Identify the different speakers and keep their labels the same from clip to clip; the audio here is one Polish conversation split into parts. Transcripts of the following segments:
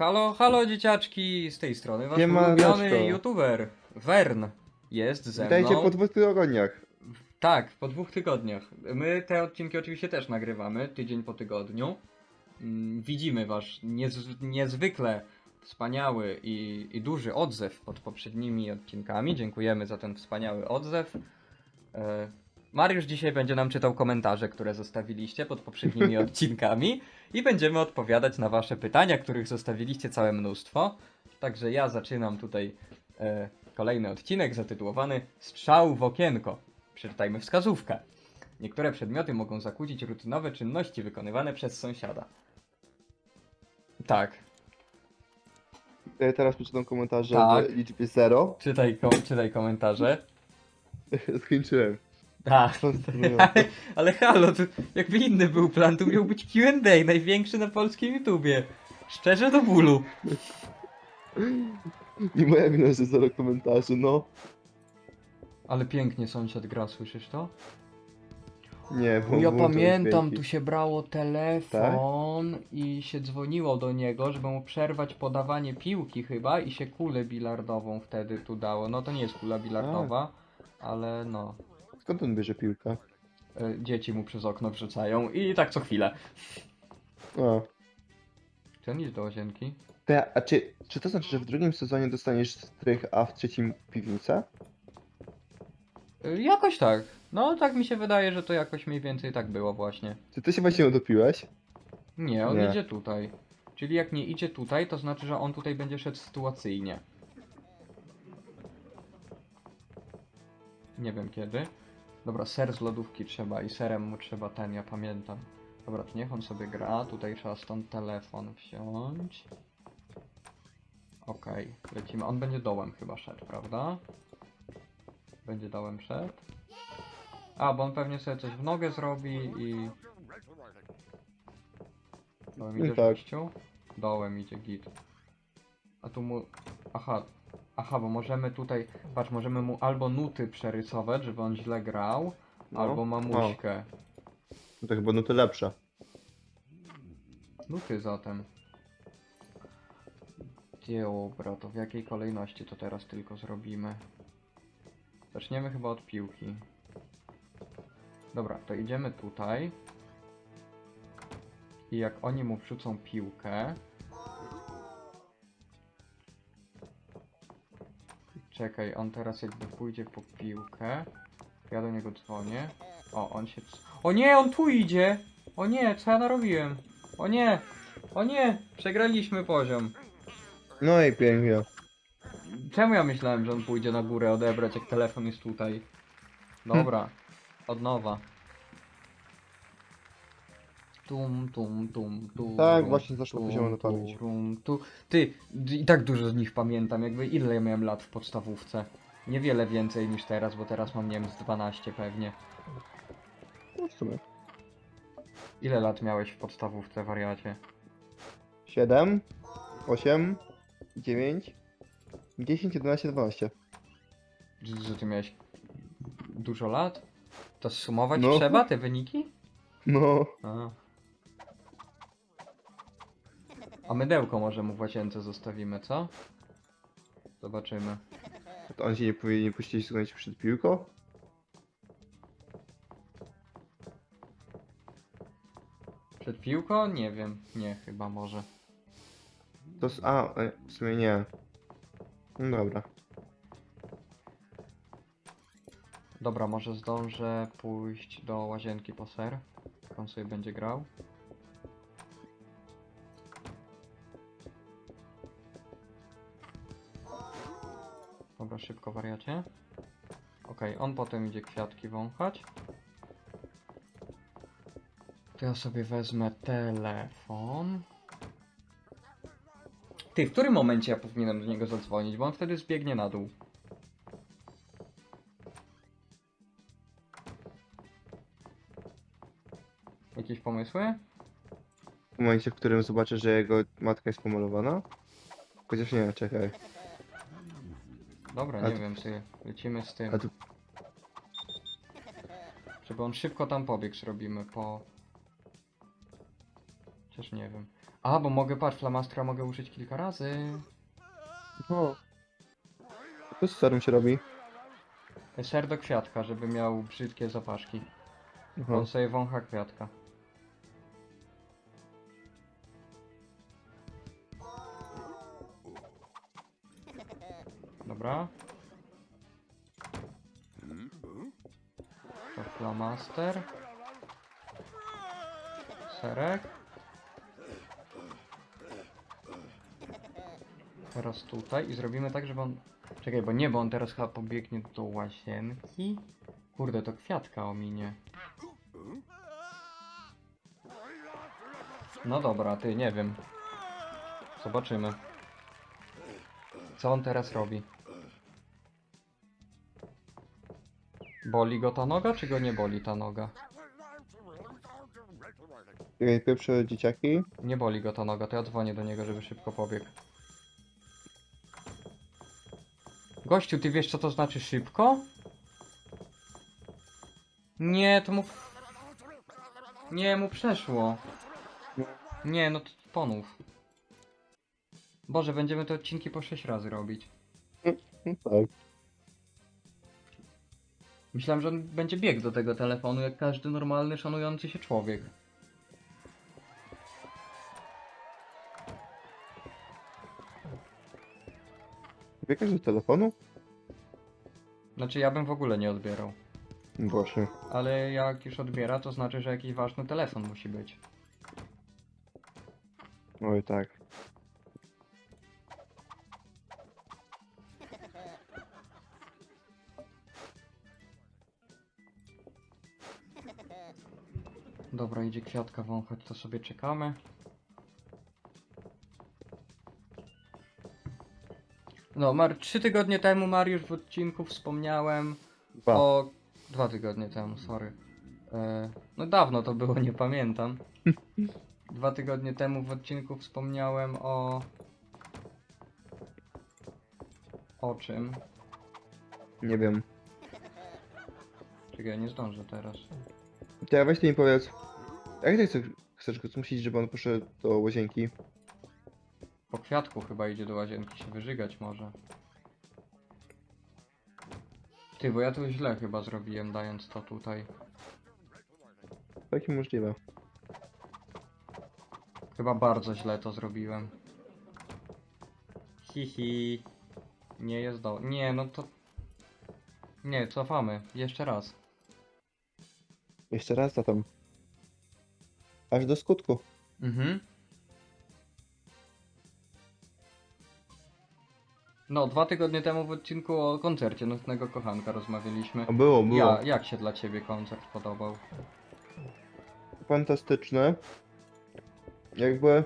Speaker 1: Halo, halo dzieciaczki, z tej strony wasz
Speaker 2: Siemaneczko.
Speaker 1: ulubiony youtuber, Wern, jest ze
Speaker 2: Witajcie
Speaker 1: mną.
Speaker 2: po dwóch tygodniach.
Speaker 1: Tak, po dwóch tygodniach. My te odcinki oczywiście też nagrywamy, tydzień po tygodniu. Mm, Widzimy wasz niez, niezwykle wspaniały i, i duży odzew pod poprzednimi odcinkami. Dziękujemy za ten wspaniały odzew. E, Mariusz dzisiaj będzie nam czytał komentarze, które zostawiliście pod poprzednimi odcinkami i będziemy odpowiadać na wasze pytania, których zostawiliście całe mnóstwo. Także ja zaczynam tutaj e, kolejny odcinek zatytułowany Strzał w okienko. Przeczytajmy wskazówkę. Niektóre przedmioty mogą zakłócić rutynowe czynności wykonywane przez sąsiada. Tak,
Speaker 2: Ja teraz przeczytam komentarze
Speaker 1: Tak.
Speaker 2: w liczbie 0.
Speaker 1: czytaj, kom- czytaj komentarze.
Speaker 2: Skończyłem.
Speaker 1: Tak.
Speaker 2: Fascynujące.
Speaker 1: Ale halo, to jakby inny był plan, to miał być Q&A, największy na polskim YouTubie. Szczerze do bólu.
Speaker 2: Nie moja wina, że 0 komentarzy, no.
Speaker 1: Ale pięknie sąsiad gra, słyszysz to?
Speaker 2: Nie, bo
Speaker 1: Ja pamiętam, tu się brało telefon i się dzwoniło do niego, żeby mu przerwać podawanie piłki chyba i się kulę bilardową wtedy tu dało. No to nie jest kula bilardowa, ale no.
Speaker 2: Skąd on bierze piłkę?
Speaker 1: e, Dzieci mu przez okno wrzucają i tak co chwilę.
Speaker 2: A.
Speaker 1: Czy on iść do łazienki?
Speaker 2: Ja, a czy, czy to znaczy, że w drugim sezonie dostaniesz strych, a w trzecim piwnicę?
Speaker 1: E, Jakoś tak. No tak mi się wydaje, że to jakoś mniej więcej tak było właśnie.
Speaker 2: Czy ty się właśnie utopiłeś?
Speaker 1: Nie, on
Speaker 2: Nie.
Speaker 1: idzie tutaj. Czyli jak nie idzie tutaj, to znaczy, że on tutaj będzie szedł sytuacyjnie. Nie wiem kiedy. Dobra, ser z lodówki trzeba i serem mu trzeba ten, ja pamiętam. Dobra, to niech on sobie gra, tutaj trzeba stąd telefon wziąć. Okej, lecimy. On będzie dołem chyba szedł, prawda? Będzie dołem szedł. A, bo on pewnie sobie coś w nogę zrobi i... Dołem idziesz
Speaker 2: tak.
Speaker 1: Dołem idzie git. A tu mu... Aha. Aha, bo możemy tutaj... Patrz, możemy mu albo nuty przerysować, żeby on źle grał,
Speaker 2: No.
Speaker 1: albo mamuśkę.
Speaker 2: No to chyba to lepsze.
Speaker 1: Nuty zatem. Dobra, to w jakiej kolejności to teraz tylko zrobimy? Zaczniemy chyba od piłki. Dobra, to idziemy tutaj. I jak oni mu wrzucą piłkę... Czekaj, on teraz jakby pójdzie po piłkę. Ja do niego dzwonię. O, on się... O nie, on tu idzie! O nie, co ja narobiłem? O nie! O nie! Przegraliśmy poziom.
Speaker 2: No i pięknie.
Speaker 1: Czemu ja myślałem, że on pójdzie na górę odebrać, jak telefon jest tutaj? Dobra, od nowa. Tum, tum, tum, tum.
Speaker 2: Tak, właśnie zaszło
Speaker 1: tum,
Speaker 2: poziomo na pamięć.
Speaker 1: tum, tu. Ty, d- i tak dużo z nich pamiętam, jakby ile ja miałem lat w podstawówce. Niewiele więcej niż teraz, bo teraz mam, nie wiem, z 12 pewnie.
Speaker 2: No w sumie.
Speaker 1: Ile lat miałeś w podstawówce, wariacie?
Speaker 2: 7, 8, 9, 10, 11, 12.
Speaker 1: Że, że ty miałeś dużo lat? To sumować
Speaker 2: No.
Speaker 1: trzeba te wyniki?
Speaker 2: No.
Speaker 1: A. A mydełko może mu w łazience zostawimy, co? Zobaczymy.
Speaker 2: To on się nie powinien puścić słuchać przed piłką?
Speaker 1: Przed piłką? Nie wiem. Nie, chyba może.
Speaker 2: To s- a, e, w sumie nie. No dobra.
Speaker 1: Dobra, może zdążę pójść do łazienki po ser. Jak on sobie będzie grał. Dobra, szybko wariacie. Okej, on potem idzie kwiatki wąchać. To ja sobie wezmę telefon. Ty, w którym momencie ja powinienem do niego zadzwonić? Bo on wtedy zbiegnie na dół. Jakieś pomysły?
Speaker 2: W momencie, w którym zobaczę, że jego matka jest pomalowana? Chociaż nie, czekaj.
Speaker 1: Dobra,
Speaker 2: A
Speaker 1: nie
Speaker 2: tu-
Speaker 1: wiem, sobie lecimy z tym.
Speaker 2: A tu
Speaker 1: Żeby on szybko tam pobiegł, zrobimy po... Chociaż nie wiem. A, bo mogę, patrz, flamastra mogę użyć kilka razy.
Speaker 2: O. Co z serem się robi?
Speaker 1: Ser do kwiatka, żeby miał brzydkie zapaszki.
Speaker 2: Aha.
Speaker 1: On sobie wącha kwiatka. Dobra. To flamaster. Serek. Teraz tutaj i zrobimy tak, żeby on... Czekaj, bo nie, bo on teraz chyba pobiegnie do łazienki. Kurde, to kwiatka ominie. No dobra, ty, nie wiem. Zobaczymy. Co on teraz robi? Boli go ta noga, czy go nie boli ta noga?
Speaker 2: Czekaj, pierwsze dzieciaki.
Speaker 1: Nie boli go ta noga, to ja dzwonię do niego, żeby szybko pobiegł. Gościu, ty wiesz co to znaczy szybko? Nie, to mu... Nie, mu przeszło. Nie, no to ponów. Boże, będziemy te odcinki po 6 razy robić.
Speaker 2: Tak.
Speaker 1: Myślałem, że on będzie biegł do tego telefonu jak każdy normalny, szanujący się człowiek.
Speaker 2: Biegasz do telefonu?
Speaker 1: Znaczy, ja bym w ogóle nie odbierał.
Speaker 2: Właśnie.
Speaker 1: Ale jak już odbiera, to znaczy, że jakiś ważny telefon musi być.
Speaker 2: Oj tak.
Speaker 1: Dobra, idzie kwiatka wąchać, to sobie czekamy. No, Mar trzy tygodnie temu Mariusz w odcinku wspomniałem
Speaker 2: Dwa.
Speaker 1: o... Dwa tygodnie temu, sorry. E, no dawno to było, nie pamiętam. Dwa tygodnie temu w odcinku wspomniałem o... O czym?
Speaker 2: Nie wiem.
Speaker 1: Czekaj, nie zdążę teraz.
Speaker 2: To ja weź ty mi powiedz. Jak ty chcesz, chcesz go zmusić, żeby on poszedł do łazienki?
Speaker 1: Po kwiatku chyba idzie do łazienki się wyżygać może. Ty, bo ja tu źle chyba zrobiłem dając to tutaj.
Speaker 2: Takie możliwe.
Speaker 1: Chyba bardzo źle to zrobiłem. Hihi. Nie jest do... Nie, no to... Nie, cofamy. Jeszcze raz.
Speaker 2: Jeszcze raz za tam. Aż do skutku.
Speaker 1: Mhm. No, dwa tygodnie temu w odcinku o koncercie Nocnego Kochanka rozmawialiśmy.
Speaker 2: O, było, było.
Speaker 1: Ja, jak się dla ciebie koncert podobał?
Speaker 2: Fantastyczne. Jakby...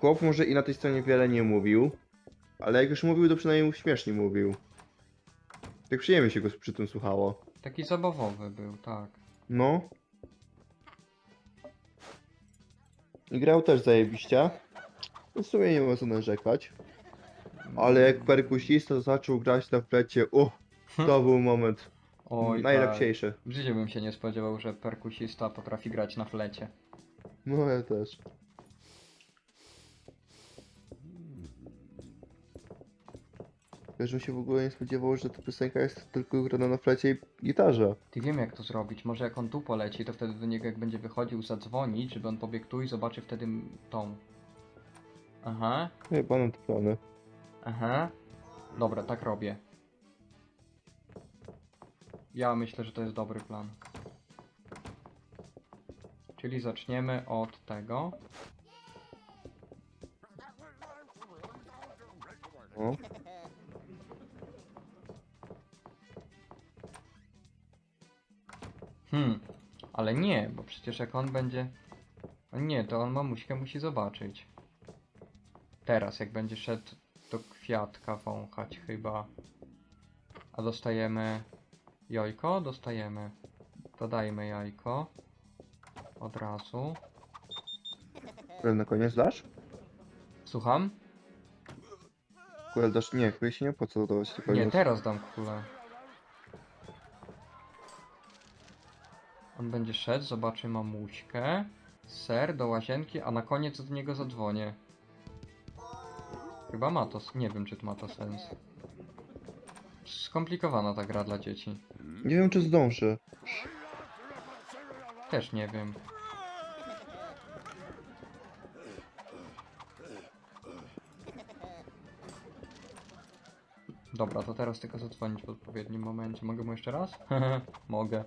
Speaker 2: Chłop może i na tej stronie wiele nie mówił. Ale jak już mówił, to przynajmniej śmiesznie mówił. Tak przyjemnie się go przy tym słuchało.
Speaker 1: Taki zabawowy był, tak.
Speaker 2: No. I grał też zajebiście. W sumie nie ma co narzekać. Ale jak perkusista zaczął grać na flecie, uff, to był moment
Speaker 1: Oj,
Speaker 2: najlepszy.
Speaker 1: Tak. W życiu bym się nie spodziewał, że perkusista potrafi grać na flecie.
Speaker 2: No ja też. Też bym się w ogóle nie spodziewał, że ta piosenka jest tylko grana na flecie i gitarze.
Speaker 1: Ty wiem jak to zrobić. Może jak on tu poleci, to wtedy do niego jak będzie wychodził zadzwonić, żeby on pobiegł tu i zobaczy wtedy m- tą. Aha,
Speaker 2: Chyba na te plany.
Speaker 1: aha. Dobra, tak robię. Ja myślę, że to jest dobry plan. Czyli zaczniemy od tego.
Speaker 2: No.
Speaker 1: Hmm, ale nie, bo przecież jak on będzie... Nie, to on mamuśkę musi zobaczyć. Teraz, jak będzie szedł do kwiatka wąchać chyba. A dostajemy jajko? Dostajemy. Dodajmy jajko. Od razu.
Speaker 2: Ale na koniec dasz?
Speaker 1: Słucham?
Speaker 2: Kulę dasz? Nie, kulę się nie opłaca dodawać tylko
Speaker 1: Nie, teraz dam kulę. On będzie szedł, zobaczy mamuśkę. ser do łazienki, a na koniec od niego zadzwonię. Chyba ma to, nie wiem czy to ma to sens. Skomplikowana ta gra dla dzieci.
Speaker 2: Nie wiem, czy zdążę.
Speaker 1: Też nie wiem. Dobra, to teraz tylko zadzwonić w odpowiednim momencie. Mogę mu jeszcze raz? Mogę.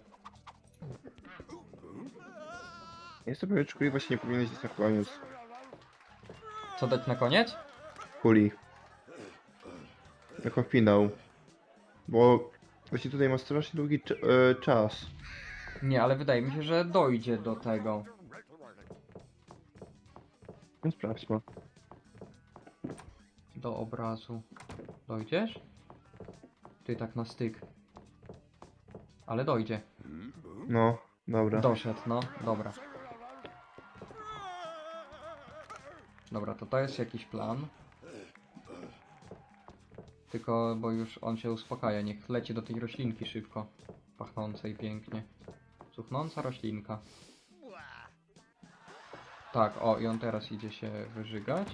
Speaker 2: Ja sobie kuli właśnie nie powinieneś być na koniec.
Speaker 1: Co dać na koniec?
Speaker 2: Kuli. Jako finał. Bo właśnie tutaj ma strasznie długi cz- e, czas.
Speaker 1: Nie, ale wydaje mi się, że dojdzie do tego.
Speaker 2: No sprawdźmy.
Speaker 1: Do obrazu. Dojdziesz? Ty tak na styk. Ale dojdzie.
Speaker 2: No, dobra.
Speaker 1: Doszedł, no, dobra. Dobra, to to jest jakiś plan. Tylko, bo już on się uspokaja, niech leci do tej roślinki szybko. Pachnącej pięknie. Cuchnąca roślinka. Tak, o i on teraz idzie się wyżygać.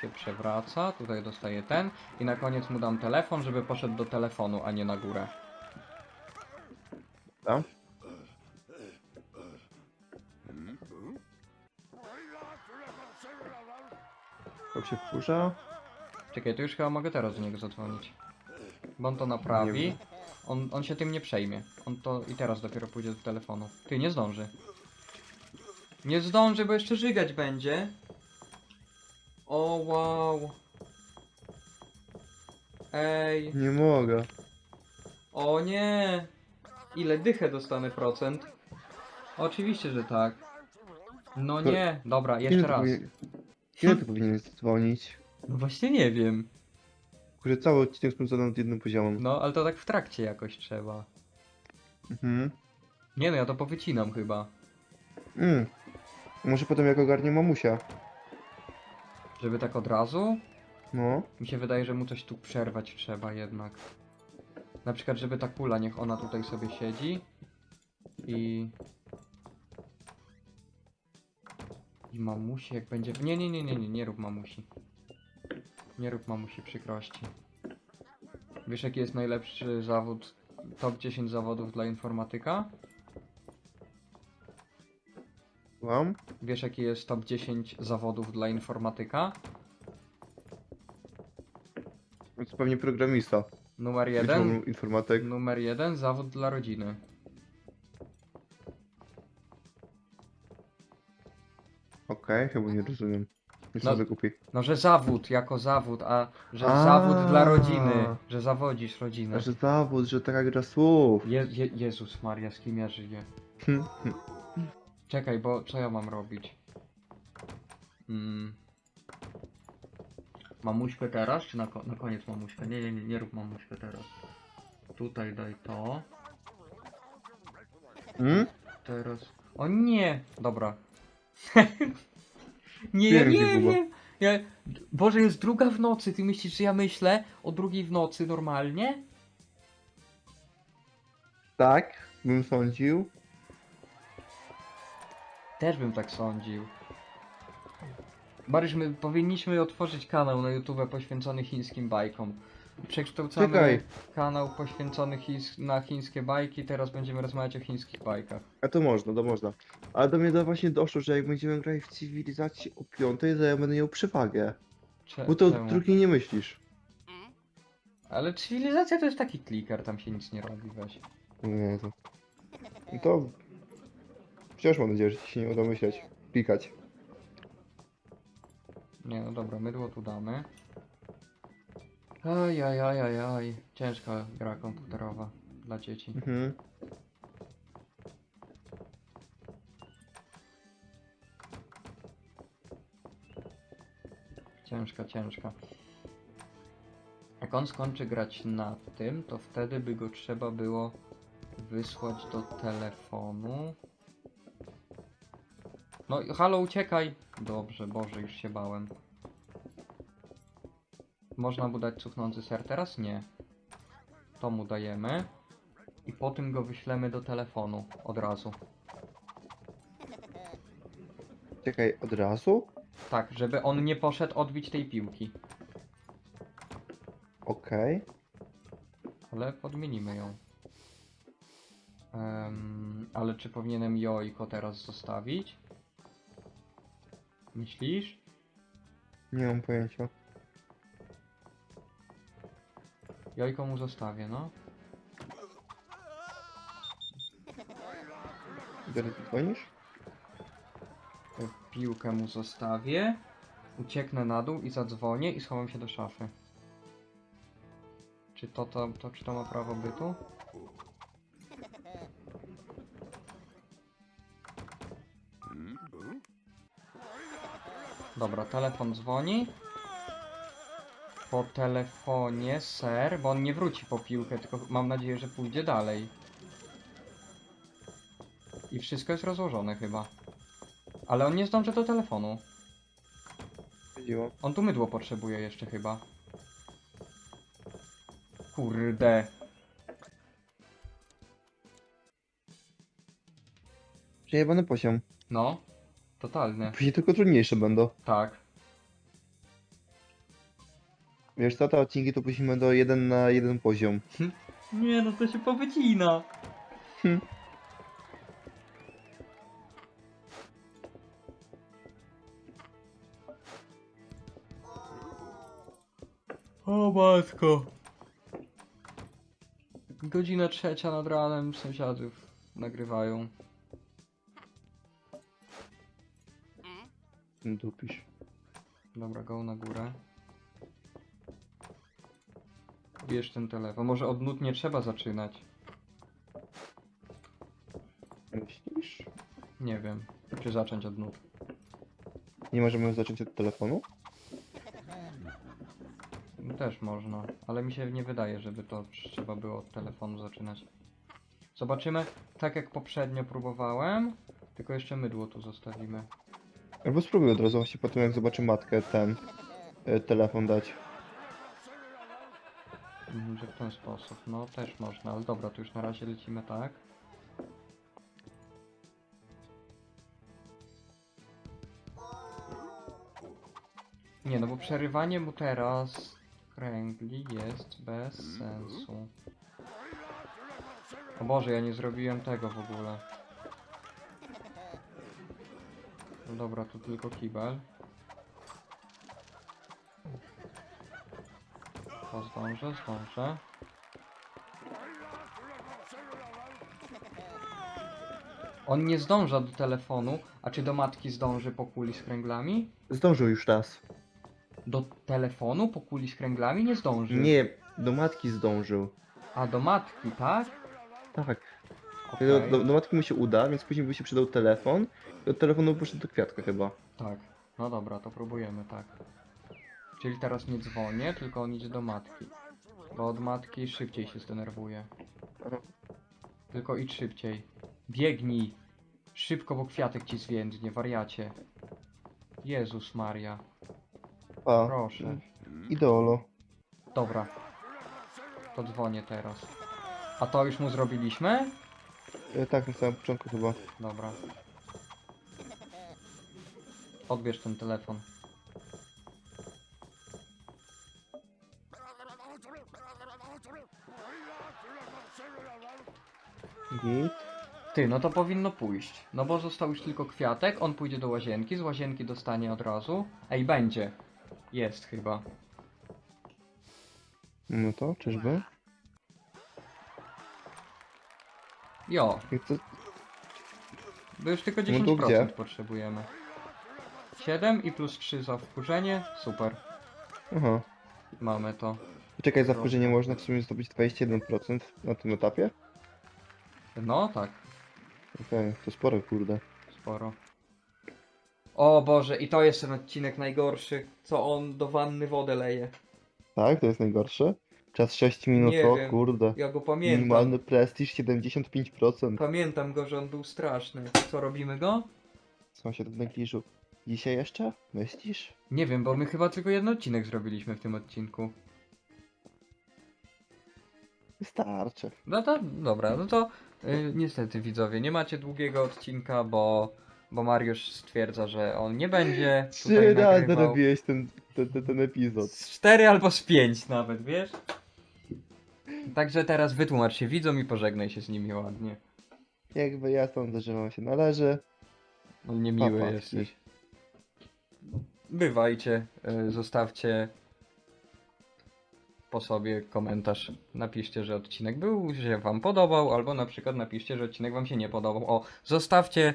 Speaker 1: Się przewraca, tutaj dostaje ten. I na koniec mu dam telefon, żeby poszedł do telefonu, a nie na górę.
Speaker 2: Tam? Się wkurza?
Speaker 1: Czekaj, to już chyba mogę teraz do niego zadzwonić. Bo on to naprawi. On, on się tym nie przejmie. On to i teraz dopiero pójdzie do telefonu. Ty, nie zdąży. Nie zdąży, bo jeszcze żygać będzie. O, wow. Ej,
Speaker 2: Nie mogę.
Speaker 1: o nie. Ile dychę dostanę procent? Oczywiście, że tak. No nie, dobra, jeszcze raz.
Speaker 2: Powi- Ile to powinien dzwonić?
Speaker 1: No właśnie nie wiem.
Speaker 2: Kurde, cały odcinek spędzony nad jednym poziomem.
Speaker 1: No, ale to tak w trakcie jakoś trzeba.
Speaker 2: Mhm.
Speaker 1: Nie no, ja to powycinam chyba.
Speaker 2: Mm. Może potem jak ogarnie mamusia.
Speaker 1: Żeby tak od razu?
Speaker 2: No.
Speaker 1: Mi się wydaje, że mu coś tu przerwać trzeba jednak. Na przykład, żeby ta kula, niech ona tutaj sobie siedzi. I... I mamusi jak będzie... Nie, nie, nie, nie, nie, nie rób mamusi. Nie rób mamusi przykrości. Wiesz jaki jest najlepszy zawód, top 10 zawodów dla informatyka?
Speaker 2: Mam?
Speaker 1: Wiesz jaki jest top 10 zawodów dla informatyka?
Speaker 2: To pewnie programista.
Speaker 1: Numer
Speaker 2: Jeden.
Speaker 1: jeden,
Speaker 2: Informatyk.
Speaker 1: numer jeden, zawód dla rodziny.
Speaker 2: Okej, chyba nie rozumiem. Nie
Speaker 1: No-
Speaker 2: no. za głupi.
Speaker 1: No, że zawód jako zawód, a że
Speaker 2: A.
Speaker 1: zawód dla rodziny, że zawodzisz rodzinę.
Speaker 2: Że zawód, że taka gra słów.
Speaker 1: Je, je, Jezus Maria, z kim ja żyję?
Speaker 2: Hm, hm.
Speaker 1: Czekaj, bo co ja mam robić? Mm. Mamuśkę teraz, czy na, ko na koniec mamuśkę? Nie, nie, nie, nie rób mamuśkę teraz. Tutaj daj to.
Speaker 2: Hmm?
Speaker 1: Teraz. O nie! Dobra. nie, ja
Speaker 2: Pięknie,
Speaker 1: nie
Speaker 2: Kuba.
Speaker 1: wiem. Ja... Boże, jest druga w nocy. Ty myślisz, że ja myślę o drugiej w nocy normalnie?
Speaker 2: Tak, bym sądził.
Speaker 1: Też bym tak sądził. Maryś, my powinniśmy otworzyć kanał na YouTube poświęcony chińskim bajkom. Przekształcamy
Speaker 2: Czekaj.
Speaker 1: kanał poświęcony chińs na chińskie bajki, teraz będziemy rozmawiać o chińskich bajkach.
Speaker 2: A to można, to można. Ale do mnie to właśnie doszło, że jak będziemy grać w cywilizacji o piątej, to ja będę miał przewagę.
Speaker 1: Cze
Speaker 2: Bo to
Speaker 1: czemu?
Speaker 2: drugi nie myślisz.
Speaker 1: Ale cywilizacja to jest taki kliker, tam się nic nie robi, weź.
Speaker 2: Nie, to... No to... Wciąż mam nadzieję, że ci się nie uda myśleć. Klikać.
Speaker 1: Nie, no dobra, mydło tu damy. Aj, aj, aj, aj, aj. Ciężka gra komputerowa dla dzieci.
Speaker 2: Mhm.
Speaker 1: Ciężka, ciężka. Jak on skończy grać na tym, to wtedy by go trzeba było wysłać do telefonu. No, i- halo, uciekaj! Dobrze, Boże, już się bałem. Można mu dać cuchnący ser teraz? Nie. To mu dajemy. I po tym go wyślemy do telefonu od razu.
Speaker 2: Czekaj, od razu?
Speaker 1: Tak, żeby on nie poszedł odbić tej piłki.
Speaker 2: Okej.
Speaker 1: Ale podmienimy ją. Em, ale czy powinienem Joiko teraz zostawić? Myślisz?
Speaker 2: Nie mam pojęcia.
Speaker 1: Jojko mu zostawię, no.
Speaker 2: Gary, ty dzwonisz?
Speaker 1: Tę Piłkę mu zostawię. Ucieknę na dół i zadzwonię i schowam się do szafy. Czy to, to, to czy to ma prawo bytu? Dobra, telefon dzwoni. Po telefonie ser, bo on nie wróci po piłkę, tylko mam nadzieję, że pójdzie dalej. I wszystko jest rozłożone chyba. Ale on nie zdąży do telefonu. On tu mydło potrzebuje jeszcze chyba. Kurde.
Speaker 2: Przejebany poziom.
Speaker 1: No. Totalny.
Speaker 2: Później tylko trudniejsze będą.
Speaker 1: Tak.
Speaker 2: Wiesz co, te odcinki to później będą jeden na jeden poziom.
Speaker 1: Nie no, to się powycina.
Speaker 2: Hm.
Speaker 1: O matko. Godzina trzecia nad ranem sąsiadów nagrywają.
Speaker 2: Dupisz.
Speaker 1: Dobra, go na górę. Bierz ten telefon. Może od nut nie trzeba zaczynać.
Speaker 2: Myślisz?
Speaker 1: Nie wiem. Czy zacząć od nut.
Speaker 2: Nie możemy zacząć od telefonu?
Speaker 1: Też można, ale mi się nie wydaje, żeby to trzeba było od telefonu zaczynać. Zobaczymy, tak jak poprzednio próbowałem, tylko jeszcze mydło tu zostawimy.
Speaker 2: Albo spróbuj od razu właśnie po tym jak zobaczy matkę ten y, telefon dać.
Speaker 1: Że w ten sposób, no też można, ale dobra, to już na razie lecimy tak. Nie, no bo przerywanie mu teraz kręgli jest bez sensu. O Boże, ja nie zrobiłem tego w ogóle. No dobra, tu tylko kibel. To zdążę, zdążę. On nie zdąża do telefonu, a czy do matki zdąży po kuli z kręglami?
Speaker 2: Zdążył już raz.
Speaker 1: Do telefonu po kuli z kręglami nie zdąży.
Speaker 2: Nie, do matki zdążył.
Speaker 1: A do matki, tak?
Speaker 2: Tak.
Speaker 1: Okej.
Speaker 2: Do, do, do matki mu się uda, więc później by się przydał telefon. I od telefonu poszedł do kwiatka chyba.
Speaker 1: Tak. No dobra, to próbujemy, tak. Czyli teraz nie dzwonię, tylko on idzie do matki. Bo od matki szybciej się zdenerwuje. Tylko idź szybciej. Biegnij! Szybko, bo kwiatek ci zwiędnie, wariacie. Jezus Maria.
Speaker 2: A,
Speaker 1: Proszę.
Speaker 2: Idolo.
Speaker 1: Dobra. To dzwonię teraz. A to już mu zrobiliśmy?
Speaker 2: E, tak, na samym początku chyba.
Speaker 1: Dobra. Odbierz ten telefon.
Speaker 2: Git.
Speaker 1: Ty, no to powinno pójść. No bo został już tylko kwiatek, on pójdzie do łazienki, z łazienki dostanie od razu. Ej, będzie. Jest chyba.
Speaker 2: No to, czyżby?
Speaker 1: Jo,
Speaker 2: I co?
Speaker 1: bo już tylko
Speaker 2: No to
Speaker 1: 10%
Speaker 2: gdzie?
Speaker 1: potrzebujemy. 7 i plus 3 za wkurzenie. Super.
Speaker 2: Aha.
Speaker 1: Mamy to.
Speaker 2: Czekaj, za wkurzenie można w sumie zdobyć 21% na tym etapie?
Speaker 1: No tak,
Speaker 2: Okej, to sporo kurde.
Speaker 1: sporo. O Boże, i to jest ten odcinek najgorszy, co on do wanny wodę leje.
Speaker 2: Tak, to jest najgorsze. Czas 6 minut,
Speaker 1: Nie
Speaker 2: o
Speaker 1: wiem.
Speaker 2: kurde.
Speaker 1: Ja go pamiętam.
Speaker 2: Minimalny prestiż 75%.
Speaker 1: Pamiętam go, że on był straszny. Co robimy go?
Speaker 2: Sąsiad w negliżu. Dzisiaj jeszcze? Myślisz?
Speaker 1: Nie wiem, bo my chyba tylko jeden odcinek zrobiliśmy w tym odcinku.
Speaker 2: Wystarczy.
Speaker 1: No to dobra, no to y, niestety widzowie, nie macie długiego odcinka, bo bo Mariusz stwierdza, że on nie będzie
Speaker 2: Trzy
Speaker 1: tutaj
Speaker 2: razy
Speaker 1: nagrywał.
Speaker 2: robiłeś ten, ten, ten, ten epizod.
Speaker 1: Z cztery albo z pięć nawet, wiesz? Także teraz wytłumacz się widzom i pożegnaj się z nimi ładnie.
Speaker 2: Jakby ja sądzę, że wam się należy.
Speaker 1: No niemiły
Speaker 2: Papatki.
Speaker 1: jesteś. Bywajcie, y, zostawcie po sobie komentarz. Napiszcie, że odcinek był, że wam podobał, albo na przykład napiszcie, że odcinek wam się nie podobał. O, zostawcie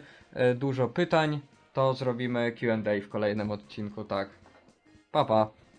Speaker 1: y, dużo pytań, to zrobimy Q&A w kolejnym odcinku, tak. Pa, pa.